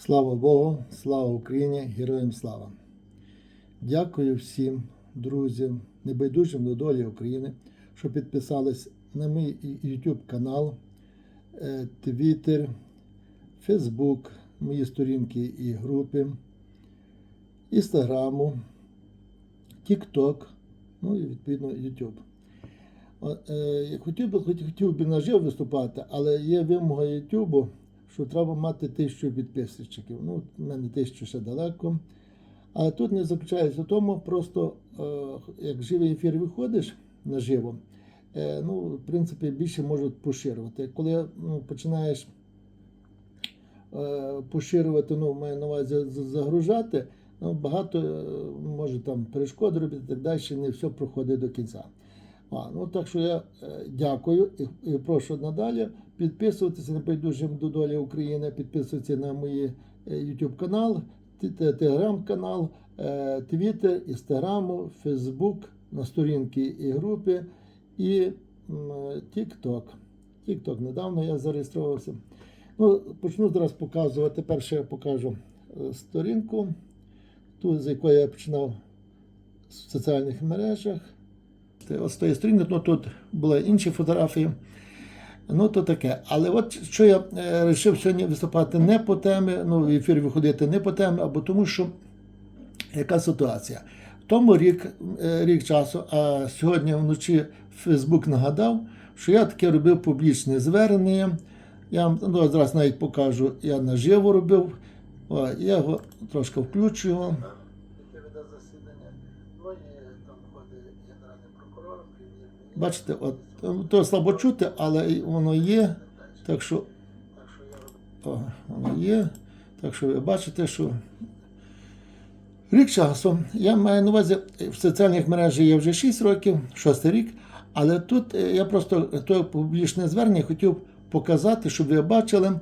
Слава Богу, слава Україні, героям слава! Дякую всім друзям, небайдужим до долі України, що підписались на мій YouTube канал, е, Twitter, Facebook, мої сторінки і групи, Інстаграму, TikTok, ну і відповідно YouTube. Е, Хотів би, хотів би нажив виступати, але є вимога YouTube, що треба мати тисячу підписчиків. Ну, в мене тисячу ще далеко. Але тут не заключається в тому, просто е, як живий ефір виходиш наживо, е, ну, в принципі, більше можуть поширювати. Коли ну, починаєш е, поширювати, ну, маю на увазі загружати, ну, багато е, може там перешкод робити і так далі, не все проходить до кінця. А, ну так що я е, дякую і, і прошу надалі підписуватися на байдужим до долі України, підписуватися на мої е, YouTube канал, Телеграм канал, Твіттер, Інстаграму, Фейсбук, на сторінки і групи і TikTok. TikTok недавно я зареєструвався. Ну, почну зараз показувати. Перше я покажу е, сторінку, ту, з якої я починав в соціальних мережах. З тої сторінки, ну тут були інші фотографії. Ну, то таке. Але от що я вирішив сьогодні виступати не по темі, ну, в ефір виходити не по темі, або тому, що яка ситуація. Тому рік, е, рік часу, а сьогодні вночі Фейсбук нагадав, що я таке робив публічне звернення. Я вам ну, зараз навіть покажу, я наживо робив. Я його трошки включую. Яке веде засідання. Ну і там ходить генеральний прокурор, Бачите, от е, то слабо чути, але воно є. Так що, о, воно є. Так що ви бачите, що рік часу. Я маю на увазі в соціальних мережах є вже 6 років, 6 рік. Але тут е, я просто то публічне звернення хотів показати, щоб ви бачили.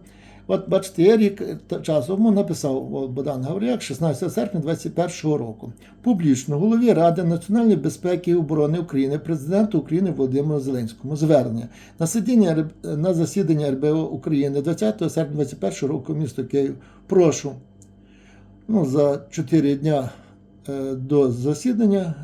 От бачите, я рік та- часу написав Богдан Гаврияк 16 серпня 2021 року. Публічно голові Ради національної безпеки і оборони України, президенту України Володимиру Зеленському звернення на сидіння на засідання РБО України 20 серпня 2021 року місто Київ. Прошу ну, за 4 дня е, до засідання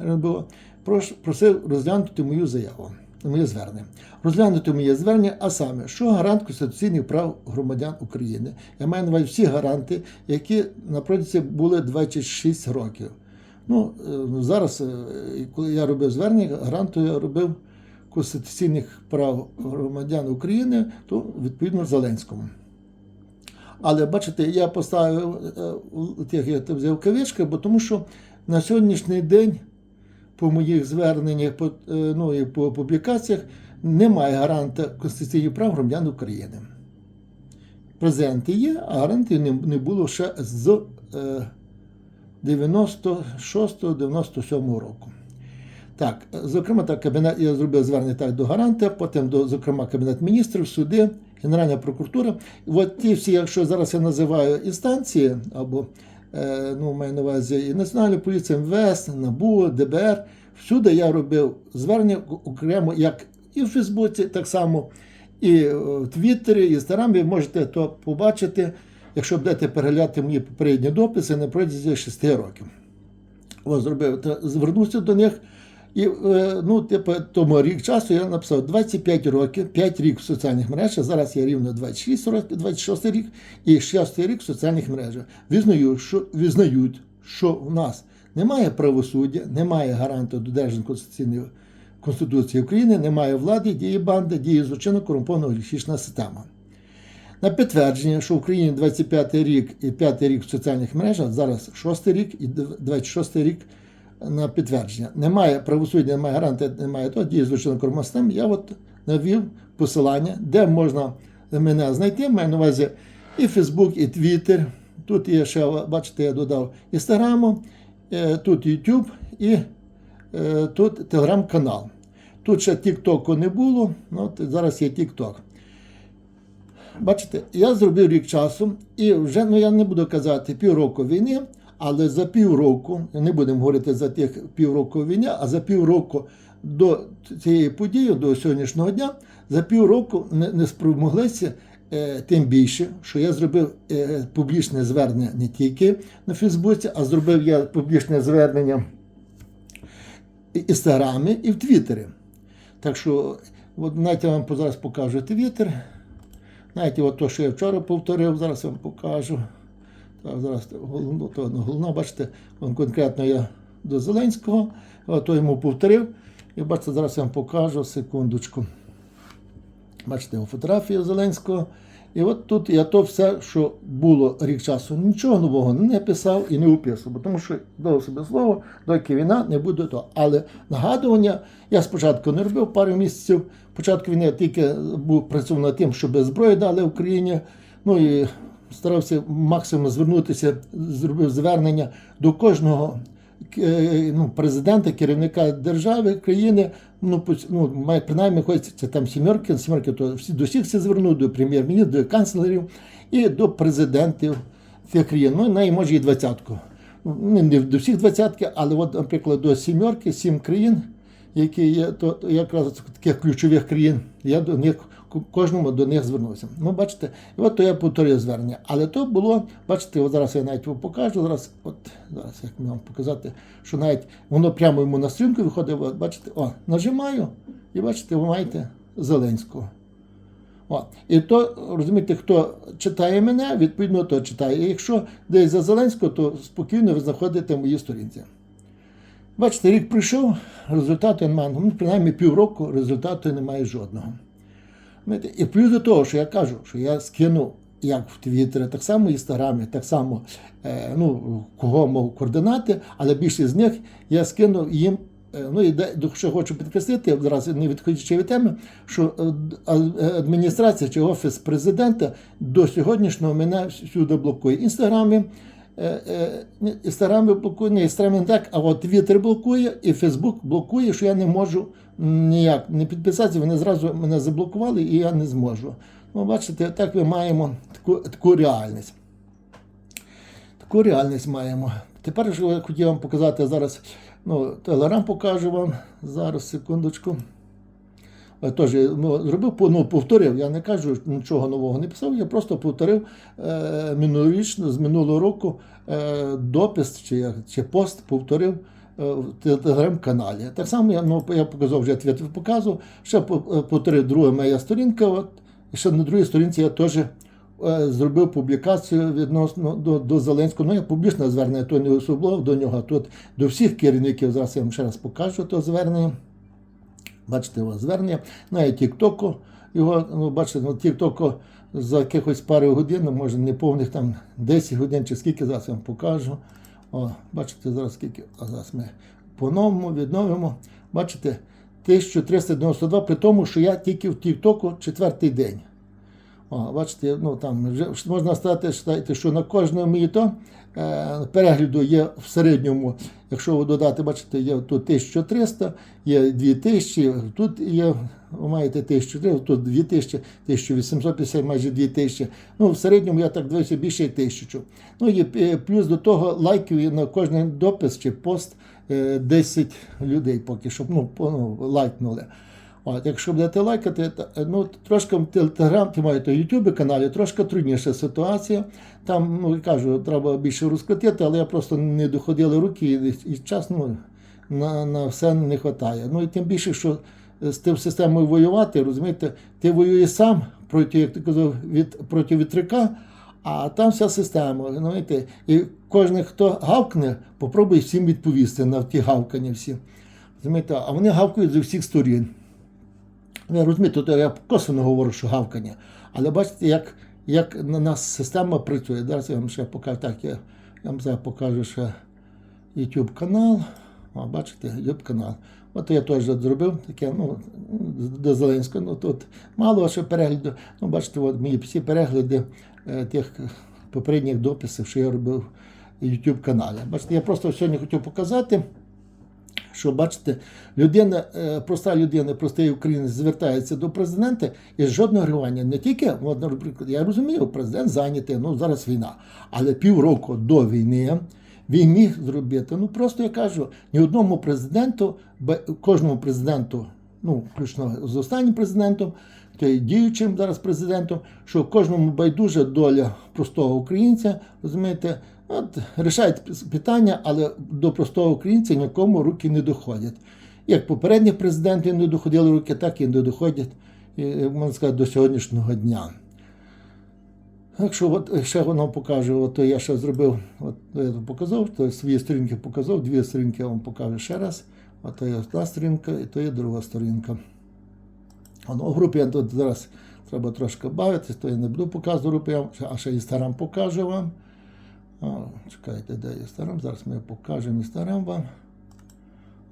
прош- просив розглянути мою заяву, моє звернення. Розглянути моє звернення, а саме, що гарант конституційних прав громадян України. Я маю на увазі всі гаранти, які на протязі були 26 років. Ну, е, ну, зараз, е, коли я робив звернення, гаранту я робив конституційних прав громадян України, то відповідно Зеленському. Але бачите, я поставив е, тих я взяв кавички, бо тому що на сьогоднішній день по моїх зверненнях по, е, ну, і по публікаціях немає гаранта конституційних прав громадян України. Презенти є, а гарантів не, було ще з е, 96-97 року. Так, зокрема, так, кабінет, я зробив звернення так до гаранта, потім до, зокрема, Кабінет міністрів, суди, Генеральна прокуратура. От ті всі, якщо зараз я називаю інстанції, або е, ну, маю на увазі і Національна поліція, МВС, НАБУ, ДБР, всюди я робив звернення окремо, як і в Фейсбуці, так само, і в Твіттері, і Інстаграмі. Ви можете то побачити, якщо будете переглядати мої попередні дописи на протязі 6 років. Ось зробив, звернувся до них. І е, ну, типу, тому рік часу я написав 25 років, 5 років в соціальних мережах. Зараз я рівно 26 років, 26 рік і 6 рік в соціальних мережах. Визнаю, що визнають, що в нас немає правосуддя, немає гаранту додержання Конституційної Конституції України, немає влади, діє банда, діє злочинно корумпована олігархічна система. На підтвердження, що в Україні 25 рік і 5 рік в соціальних мережах, зараз 6 рік і 26 рік на підтвердження. Немає правосуддя, немає гарантії, немає того, діє злочинно корумпована система. Я от навів посилання, де можна мене знайти. Маю на увазі і Фейсбук, і Твіттер. Тут є ще, бачите, я додав Інстаграму, е, тут YouTube і е, тут телеграм-канал. Тут ще Тіктоку не було, ну, от зараз є Тікток. Бачите, я зробив рік часу, і вже ну я не буду казати півроку війни, але за півроку, не будемо говорити за тих півроку війни, а за півроку до цієї події, до сьогоднішнього дня, за півроку не, не спромоглися е, тим більше, що я зробив е, публічне звернення не тільки на Фейсбуці, а зробив я публічне звернення в Інстаграмі і в Твіттері. Так що, от навіть я вам зараз покажу Твіттер. Знаєте, от то, що я вчора повторив, зараз вам покажу. Так, зараз головно, то не головно, бачите, он конкретно я до Зеленського, то йому повторив. І бачите, зараз я вам покажу секундочку. Бачите, фотографію Зеленського. І от тут я то все, що було рік часу, нічого нового не писав і не описував, тому що дав собі слово, доки війна не буде то. Але нагадування я спочатку не робив пару місяців. Початку війни я тільки був працював над тим, щоб зброю дали Україні. Ну і старався максимум звернутися, зробив звернення до кожного е, ну, президента, керівника держави, країни, ну, ну принаймні хочеться там сімерки, сімерки, то всі до всіх це звернув, до прем'єр-міністрів, до канцлерів і до президентів цих країн. Ну, навіть може і двадцятку. Ну, не до всіх двадцятки, але от, наприклад, до сімерки, сім країн, які є, то, якраз таких ключових країн, я до них кожному до них звернувся. Ну, бачите, і от то я повторюю звернення. Але то було, бачите, от зараз я навіть вам покажу. Зараз, от зараз як вам показати, що навіть воно прямо йому на стрінку виходить. От, бачите, о, нажимаю, і бачите, ви маєте Зеленського. О, і то, розумієте, хто читає мене, відповідно, то читає. І якщо десь за Зеленського, то спокійно ви знаходите мої сторінці. Бачите, рік прийшов, результату немає. Ну, принаймні півроку результату немає жодного. І плюс до того, що я кажу, що я скинув як в Твіттері, так само в Інстаграмі, так само е, ну, кого мов координати, але більшість з них я скинув їм. е, Ну і що хочу підкреслити, зараз не відходячи від теми, що е, адміністрація чи офіс президента до сьогоднішнього мене всюди блокує. Інстаграмі, е, е, ні, Інстаграмі блокує, не Інстаграмі так, а от Твіттер блокує і Фейсбук блокує, що я не можу ніяк не підписатися. Вони зразу мене заблокували і я не зможу. Ну, бачите, так ми маємо таку, таку реальність. Таку реальність маємо. Тепер ж я хотів вам показати зараз. Ну, телеграм покажу вам. Зараз, секундочку. Е, Тож ну, зробив ну, повторив. Я не кажу, нічого нового не писав. Я просто повторив е, минулорічно, з минулого року е, допис чи, чи пост повторив е, в телеграм-каналі. Так само я, ну, я показав вже твіт показував, ще е, повторив друга моя сторінка. От, ще на другій сторінці я теж е, зробив публікацію відносно до, до Зеленського. Ну, я публічне звернення, то не особливо до нього, а тут до всіх керівників. Зараз я вам ще раз покажу то звернення. Бачите його звернення. Навіть Тіктоку його, ну, бачите, ну, Тіктоку за якихось пару годин, ну, може не повних там 10 годин чи скільки, зараз я вам покажу. О, бачите, зараз скільки, а зараз ми по-новому відновимо. Бачите, 1392, при тому, що я тільки в Тіктоку четвертий день. О, бачите, ну там можна считайте, що на кожному мені е, перегляду є в середньому, якщо ви додати, бачите, є тут 1300, є 2000, тут є, ви маєте 1300, тут 2000, 1850, майже 2000. Ну, в середньому я так дивився більше як 1000. Ну і е, плюс до того лайків на кожен допис чи пост е, 10 людей поки що ну, ну, лайкнули. От, якщо будете лайкати, ну трошки в Телеграм, ти маєте Ютубі каналі, трошки трудніша ситуація. Там, ну кажу, треба більше розкрутити, але я просто не доходили руки і, і час ну, на, на все не вистачає. Ну і тим більше, що з тим системою воювати, розумієте, ти воюєш сам проти, як ти казав, від проти вітряка, а там вся система. Знаєте, і кожен, хто гавкне, попробує всім відповісти на ті гавкання всі. Розумієте, а вони гавкають з усіх сторін. Ви розумієте, то я косвенно говорю, що гавкання. Але бачите, як, як на нас система працює. Зараз я вам ще покажу. Так, я, я вам зараз покажу ще YouTube канал. О, бачите, YouTube канал. От я теж зробив таке, ну, до Зеленського. Ну, тут мало ще перегляду. Ну, бачите, от мої всі перегляди е, тих попередніх дописів, що я робив в YouTube каналі. Бачите, я просто сьогодні хотів показати що бачите, людина, е, проста людина, простий українець звертається до президента і жодного реагування. Не тільки, наприклад, я розумію, президент зайнятий, ну зараз війна. Але півроку до війни він міг зробити. Ну просто я кажу, ні одному президенту, кожному президенту, ну, включно з останнім президентом, то є діючим зараз президентом, що кожному байдуже доля простого українця, розумієте, от рішають питання, але до простого українця нікому руки не доходять. Як попередні президенти не доходили руки, так і не доходять, можна сказати, до сьогоднішнього дня. Так що от ще воно покаже, от то я ще зробив, от я показав, то свої сторінки показав, дві сторінки я вам покажу ще раз. От то є одна сторінка і то є друга сторінка. Ну, в групі я тут зараз треба трошки бавитись, то я не буду показувати ще- а ще інстаграм покажу вам. А, чекайте, де інстаграм? Зараз ми покажемо інстаграм вам.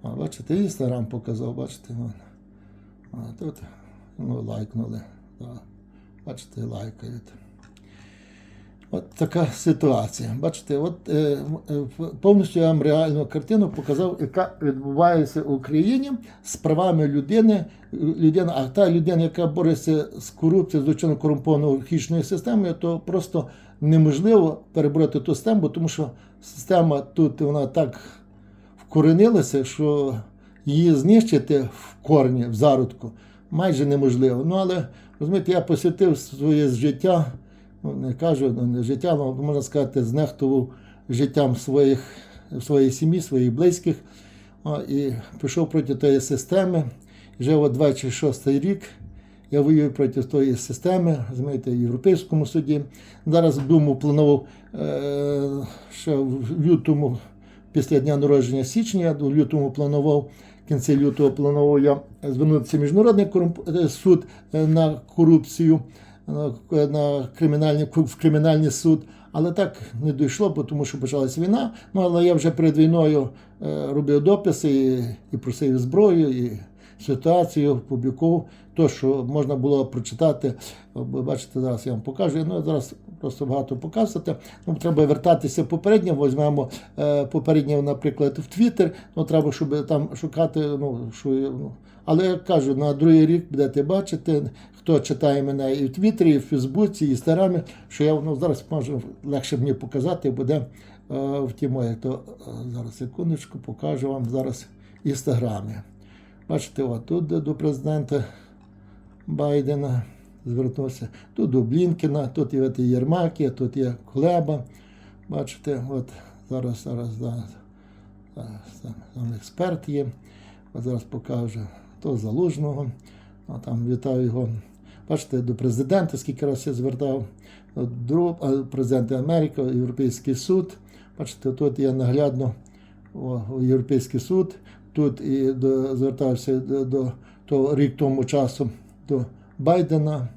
А, бачите, інстаграм показав, бачите. А тут ну, лайкнули. Да. Бачите, лайкають. От така ситуація. Бачите, от е, е, повністю я вам реальну картину показав, яка відбувається в Україні з правами людини. Людина, а та людина, яка бореться з корупцією, з злочинно корумпованою хищною системою, то просто неможливо перебороти ту систему, тому що система тут вона так вкоренилася, що її знищити в корні, в зародку, майже неможливо. Ну але розумієте, я посвятив своє життя ну, не кажу ну, життя, але можна сказати, знехтував життям своїх, своєї сім'ї, своїх близьких. І пішов проти тієї системи. Вже от 26 рік я воюю проти тієї системи, розумієте, в Європейському суді. Зараз думав, планував е, ще в лютому, після дня народження січня, в лютому планував. В кінці лютого планував я звернутися в міжнародний е, суд е, на корупцію на, на кримінальний, в кримінальний суд. Але так не дійшло, тому що почалась війна. Ну, але я вже перед війною е, робив дописи і, і просив зброю, і ситуацію публікував. То, що можна було прочитати, бачите, зараз я вам покажу. Ну, зараз просто багато показувати. Ну, треба вертатися попередньо, візьмемо е, попереднє, наприклад, в Твіттер. Ну, треба, щоб там шукати. Ну, що, ну, але я кажу, на другий рік будете бачити, хто читає мене і в Твіттері, і в Фейсбуці, і в Інстаграмі, що я ну, зараз можу легше мені показати, буде е, в ті мої. То е, зараз секундочку покажу вам зараз в Інстаграмі. Бачите, от тут до- президента Байдена звернувся, тут до Блінкена, тут є Єрмаки, тут є Клеба. Бачите, от зараз, зараз, зараз, там експерт є. От зараз покажу то залужного. А там вітаю його. Бачите, до президента, скільки разів я звертав, до президента Америки, Європейський суд. Бачите, тут я наглядно о, Європейський суд. Тут і до, звертався до, до того рік тому часу до Байдена,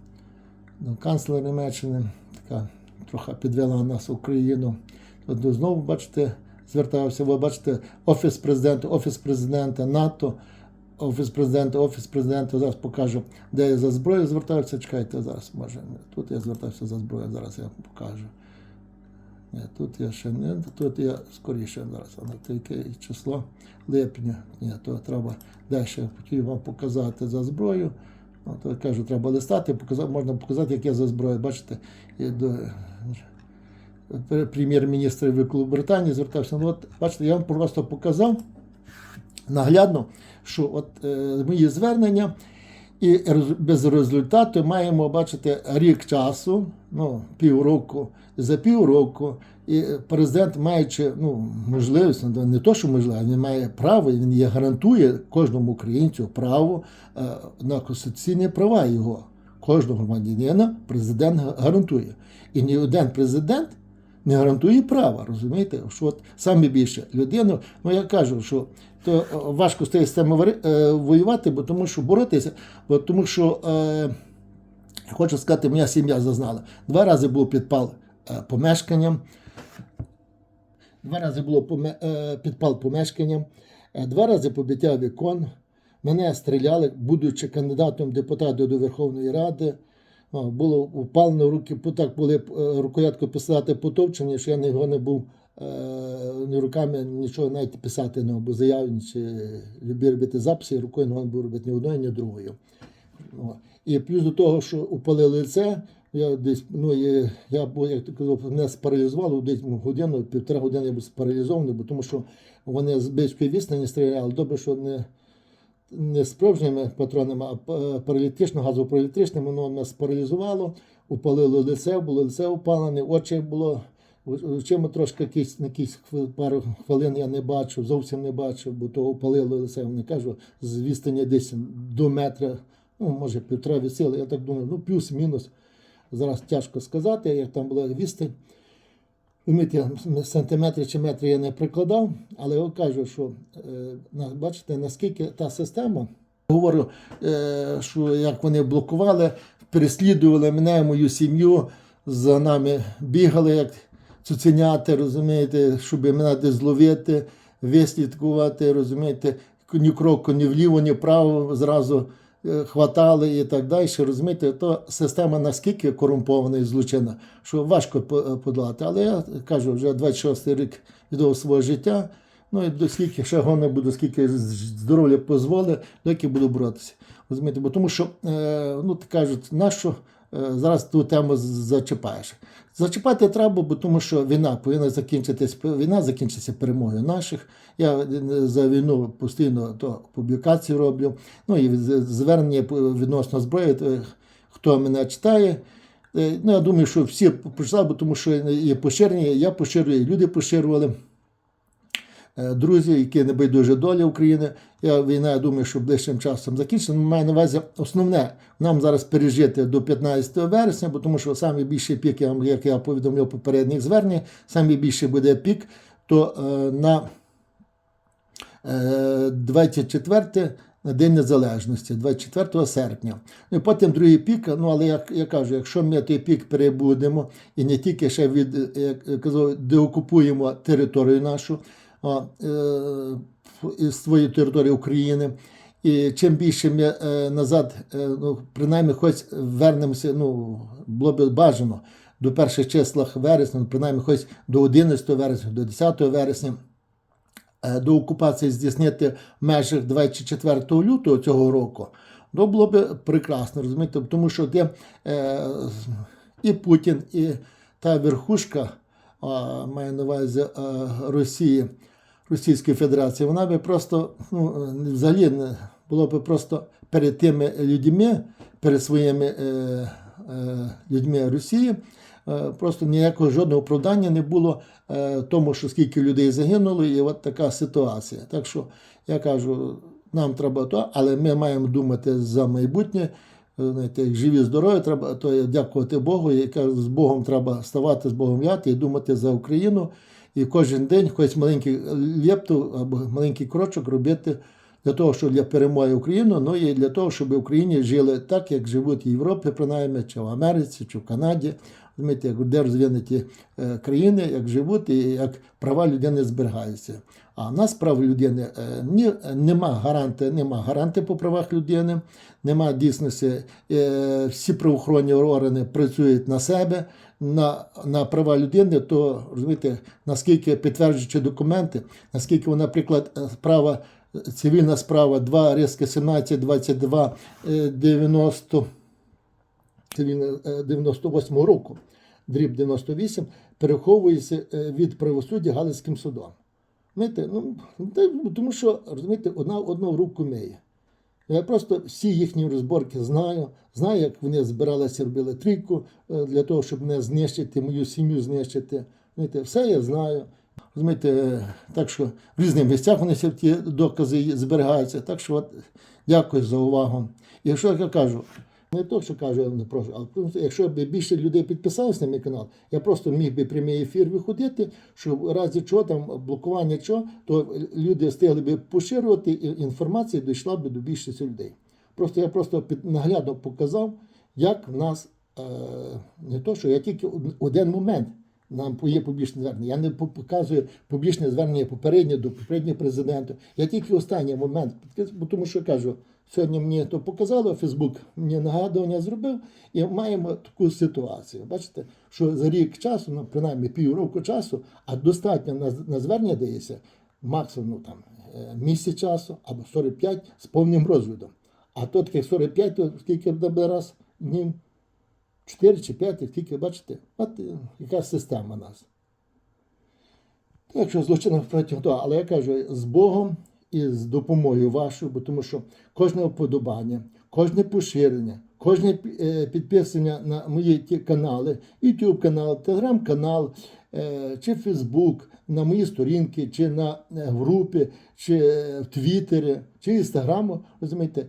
до канцлера Німеччини, така трохи підвела нас Україну. От знову, бачите, звертався, ви бачите, Офіс президента, Офіс президента НАТО, Офіс президента, Офіс президента. Зараз покажу, де я за зброєю звертався. Чекайте, зараз може. Тут я звертався за зброєю, зараз я покажу. Ні, тут я ще не, тут я скоріше зараз, а на яке число липня. Ні, то треба далі хотів вам показати за зброю. Ну, то кажу, треба листати, показати, можна показати, як я за зброю. Бачите, і до прем'єр-міністр Великобританії звертався. Ну, от, бачите, я вам просто показав наглядно, що от е, мої звернення і без результату маємо бачити рік часу, ну, півроку, за півроку. І президент, маючи ну, можливість, ну, не то, що можливо, він має право, він є, гарантує кожному українцю право е, на конституційні права його. Кожного громадянина президент гарантує. І ні один президент не гарантує права, розумієте? Що от саме більше людину, ну я кажу, що то е, важко з цією системою е, воювати, бо тому що боротися, бо тому що е, хочу сказати, моя сім'я зазнала. Два рази був підпал е, помешканням. Два рази було підпал помешканням, два рази побиття вікон. Мене стріляли, будучи кандидатом депутата до Верховної Ради. Було упав на руки, так були рукоятку писати потовчені, що я його не був руками нічого навіть писати не мог, бо чи любив робити записи, рукою не був робити ні одною, ні другою. І плюс до того, що упалили лице, я десь, ну, я, я як ти казав, мене спаралізувало десь годину, півтора години я був спаралізований, бо тому що вони з близької відстані стріляли. Добре, що не не справжніми патронами, а паралітично, газополітичними, воно нас паралізувало, упалило лице, було лице упалене, очі було. Очима трошки якісь, на пару хвилин я не бачив, зовсім не бачив, бо то упалило лице. Не кажу, з відстані десь до метра, ну, може, півтора від сили. Я так думаю, ну, плюс-мінус. Зараз тяжко сказати, як там була відстань. Розумієте, сантиметри чи метри я не прикладав, але я кажу, що е, бачите, наскільки та система, говорю, е, що як вони блокували, переслідували мене, мою сім'ю, за нами бігали, як цуценяти, розумієте, щоб мене десь зловити, вислідкувати, розумієте, ні кроку, ні вліво, ні вправо зразу е, хватали і так далі. Розумієте, то система наскільки корумпована і злочинна, що важко по- подолати. Але я кажу, вже 26 рік віддав свого життя. Ну і до скільки ще гони буду, скільки здоров'я дозволить, доки буду боротися. Розумієте, бо тому що, е, ну кажуть, нащо е, зараз ту тему зачіпаєш? Зачіпати треба, бо тому що війна повинна закінчитись. Війна закінчиться перемогою наших. Я е, за війну постійно то публікації роблю. Ну і звернення відносно зброї. Хто мене читає, Е, Ну, я думаю, що всі прочитали, бо тому що є поширення, я поширюю, люди поширювали. Е, Друзі, які не байдуже долі України. Я війна, я думаю, що ближчим часом закінчиться. Ну, Маю на увазі основне нам зараз пережити до 15 вересня, бо тому що самий більший пік, як я повідомляв попередніх зверненнях, самий більший буде пік, то е, на е, 24 на День Незалежності, 24 серпня. Ну і потім другий пік. Ну але як я кажу, якщо ми той пік перебудемо і не тільки ще від е, як казав, деокупуємо територію нашу е, своєї території України. І чим більше ми е, назад, е, ну, принаймні, хоч вернемося, ну, було б бажано до перших числах вересня, ну, принаймні, хоч до 11 вересня, до 10 вересня, до окупації здійснити в межах 24 лютого цього року, то було б прекрасно, розумієте, тому що де і Путін, і та верхушка, має на увазі Росії, Російської Федерації, вона би просто ну, взагалі було б просто перед тими людьми, перед своїми е, е, людьми Росії. е, Просто ніякого жодного оправдання не було е, тому, що скільки людей загинуло, і от така ситуація. Так що я кажу, нам треба то, але ми маємо думати за майбутнє. Знаєте, як живі, здорові, треба то дякувати Богу. І з Богом треба ставати з Богом в'яти і думати за Україну. І кожен день хоч маленький лепту або маленький крочок робити для того, щоб для перемоги України, ну і для того, щоб в Україні жили так, як живуть в Європі, принаймні, чи в Америці, чи в Канаді. Розумієте, як де розвинуті е, країни, як живуть і як права людини зберігаються. А в нас прав людини е, ні, нема гаранти, нема гаранти по правах людини, нема дійсності. Е, Всі правоохоронні органи працюють на себе, на, на права людини, то розумієте, наскільки підтверджуючи документи, наскільки, наприклад, е, справа, цивільна справа 2 риски 17, 22, е, 90 е, 98 року, дріб 98, переховується е, від правосуддя Галицьким судом. Знаєте, ну, тому що, розумієте, одна одну руку миє. Я просто всі їхні розборки знаю, знаю, як вони збиралися, робили трійку е, для того, щоб мене знищити, мою сім'ю знищити. Знаєте, все я знаю. Розумієте, так що в різних місцях вони всі ті докази зберігаються. Так що от, дякую за увагу. І якщо я кажу, не то, що кажу, я не прошу, але якщо б більше людей підписалися на мій канал, я просто міг би прямий ефір виходити, щоб в разі чого там блокування чого, то люди встигли б поширювати, і інформація дійшла б до більшості людей. Просто я просто під наглядно показав, як в нас е, не то, що я тільки один момент. Нам є публічне звернення. Я не показую публічне звернення попереднє до попереднього президента. Я тільки останній момент, тому що кажу, сьогодні мені то показало, Фейсбук мені нагадування зробив, і маємо таку ситуацію. Бачите, що за рік часу, ну принаймні півроку часу, а достатньо на, на звернення дається максимум ну, там, е, місяць часу або 45 з повним розвідом. А то таких 45, то скільки раз днів? 4 чи 5, тільки бачите, от е, яка система у нас. Так що злочинно протягом того, але я кажу, з Богом і з допомогою вашою, бо тому що кожне вподобання, кожне поширення, кожне е, підписання на мої ті канали, YouTube канал, Telegram канал, е, чи Facebook, на мої сторінки, чи на групі, чи в Твіттері, чи Інстаграму, розумієте,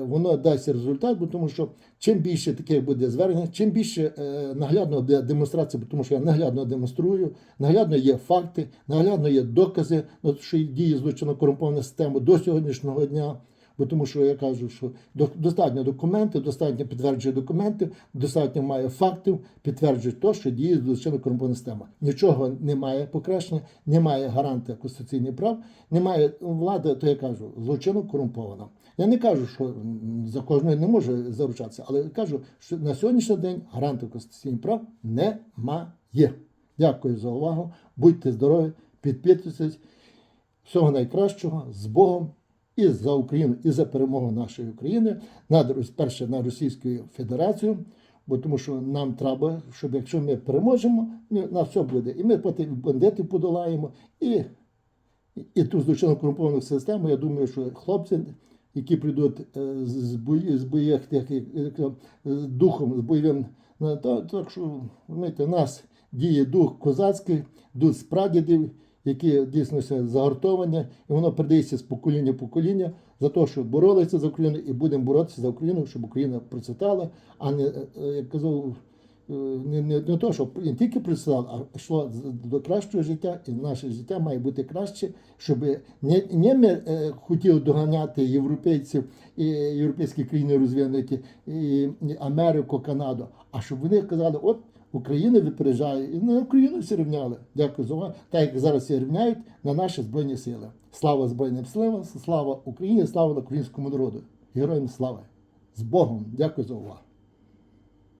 воно дасть результат, бо тому що чим більше таких буде звернень, чим більше е, наглядно буде демонстрація, бо тому що я наглядно демонструю, наглядно є факти, наглядно є докази, ну, що дії злочинно корумпована система до сьогоднішнього дня. Бо тому що я кажу, що до- достатньо документів, достатньо підтверджує документів, достатньо має фактів, підтверджує те, що діє злочинно корумпована система. Нічого немає покращення, немає гарантія конституційних прав, немає влада, то я кажу, злочинно корумпована. Я не кажу, що за кожною не може заручатися, але кажу, що на сьогоднішній день гарантів конституційних прав немає. Дякую за увагу. Будьте здорові, підписуйтесь. Всього найкращого з Богом і за Україну, і за перемогу нашої України, над перше на Російську Федерацію. Бо тому що нам треба, щоб якщо ми переможемо, ми, на все буде. І ми потім бандитів подолаємо, і, і ту злочинно корумповану систему. Я думаю, що хлопці, які прийдуть е, з- бої, з боїв тих, е, з духом, з бойовим, на- та- так що знаєте, нас діє дух козацький, дух з прадідів, які дійсно загортовані, і воно передається з покоління в покоління за те, що боролися за Україну, і будемо боротися за Україну, щоб Україна процвітала, а не, е, е, як казав, е, не, не, не то, щоб не тільки процвітала, а йшло до кращого життя, і наше життя має бути краще, щоб не, не ми хотіли доганяти європейців і європейські країни розвинуті, і Америку, Канаду, а щоб вони казали, от Україна випереджає, і на Україну всі рівняли. Дякую за увагу. Так як зараз всі рівняють на наші Збройні Сили. Слава Збройним силам, слава Україні, слава українському народу. Героям слави! З Богом! Дякую за увагу.